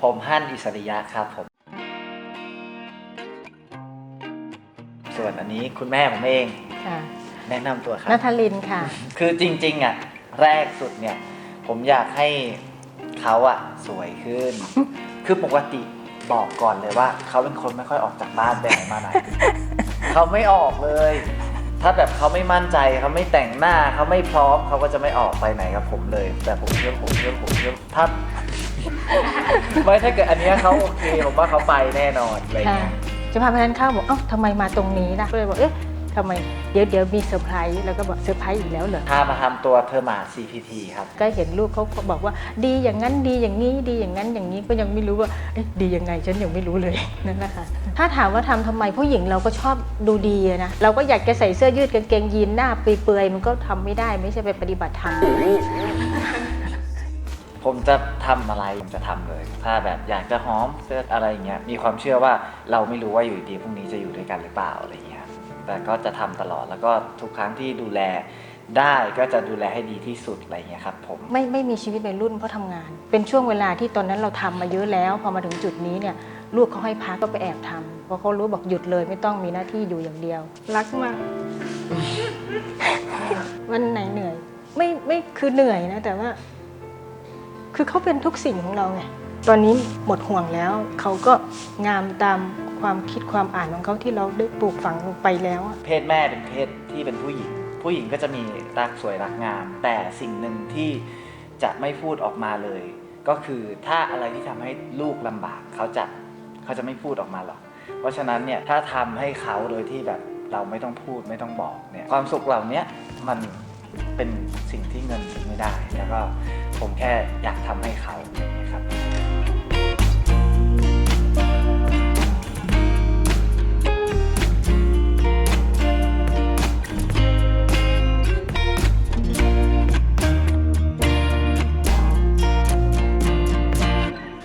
ผมฮั่นอิสริยะครับผม ส่วนอันนี้คุณแม่ผมเอง ค่ะแนะนำตัวครับ นัทลินค่ะ คือจริงๆอะแรกสุดเนี่ย ผมอยากให้เขาอะสวยขึ้น คือปกติบอกก่อนเลยว่า เขาเป็นคนไม่ค่อยออกจากบ้านไปไหนมาไหน เขาไม่ออกเลย ถ้าแบบเขาไม่มั่นใจเขาไม่แต่งหน้าเขาไม่พร้อมเขาก็จะไม่ออกไปไหนกับผมเลย แต่ผมเชื่อผมเชื่อผมเชื่อถ้า ไม่ถ้าเกิดอันเนี้ยเขาโอเคผมว่าเขาไปแน่นอนอะไรค่ะเงี้ยจะพาไปทานข้าวบอกเอ้าทำไมมาตรงนี้ล่ะก็เลยบอกเอ๊ะทำไมเดี๋ยวเดี๋ยวมีเซอร์ไพรส์แล้วก็บอกเซอร์ไพรส์อีกแล้วเหรอ พามาทำตัวเทอร์มา CPT ครับ ก็เห็นลูกเขาก็บอกว่าดีอย่างนั้นดีอย่างนี้ดีอย่างนั้นอย่างนี้ก็ยังไม่รู้ว่าเอ๊ะดียังไงฉันยังไม่รู้เลย นั่นแหละค่ะถ้าถามว่าทำทำไมผู้หญิงเราก็ชอบดูดีอะนะเราก็อยากจะใส่เสื้อยืดกางเกงยีนหน้าเปื่อยๆมันก็ทำไม่ได้ไม่ใช่ไปปฏิบัติธรรม ผมจะทำอะไรผมจะทำเลย ถ้าแบบอยากจะหอมเสื้ออะไรอย่างเงี้ยมีความเชื่อว่าเราไม่รู้ว่าอยู่ดีพรุ่งนี้จะอยู่ด้วยกันหรือเปล่าอะไรอย่างเงี้ยแต่ก็จะทำตลอดแล้วก็ทุกครั้งที่ดูแลได้ก็จะดูแลให้ดีที่สุดอะไรเงี้ยครับผมไม่ไม่มีชีวิตวัยรุ่นเพราะทำงาน เป็นช่วงเวลาที่ตอนนั้นเราทำมาเยอะแล้ว พอมาถึงจุดนี้เนี่ยลูกเขาให้พักก็ไปแอบทำเพราะเขารู้บอกหยุดเลยไม่ต้องมีหน้าที่อยู่อย่างเดียว รักมาก วันไหนเหนื่อย ไม่ไม่คือเหนื่อยนะแต่ว่า คือเขาเป็นทุกสิ่งของเราไง ตอนนี้หมดห่วงแล้ว เขาก็งามตามความคิดความอ่านของเขาที่เราได้ปลูกฝังลงไปแล้ว เพศแม่เป็นเพศที่เป็นผู้หญิง ผู้หญิงก็จะมีรักสวยรักงาม แต่สิ่งหนึ่งที่จะไม่พูดออกมาเลย ก็คือถ้าอะไรที่ทำให้ลูกลำบาก เขาจะเขาจะไม่พูดออกมาหรอก เพราะฉะนั้นเนี่ยถ้าทำให้เขาโดยที่แบบเราไม่ต้องพูดไม่ต้องบอกเนี่ยความสุขเหล่านี้มัน เป็นสิ่งที่เงินซื้อไม่ได้ แล้วก็ผมแค่อยากทำให้เขา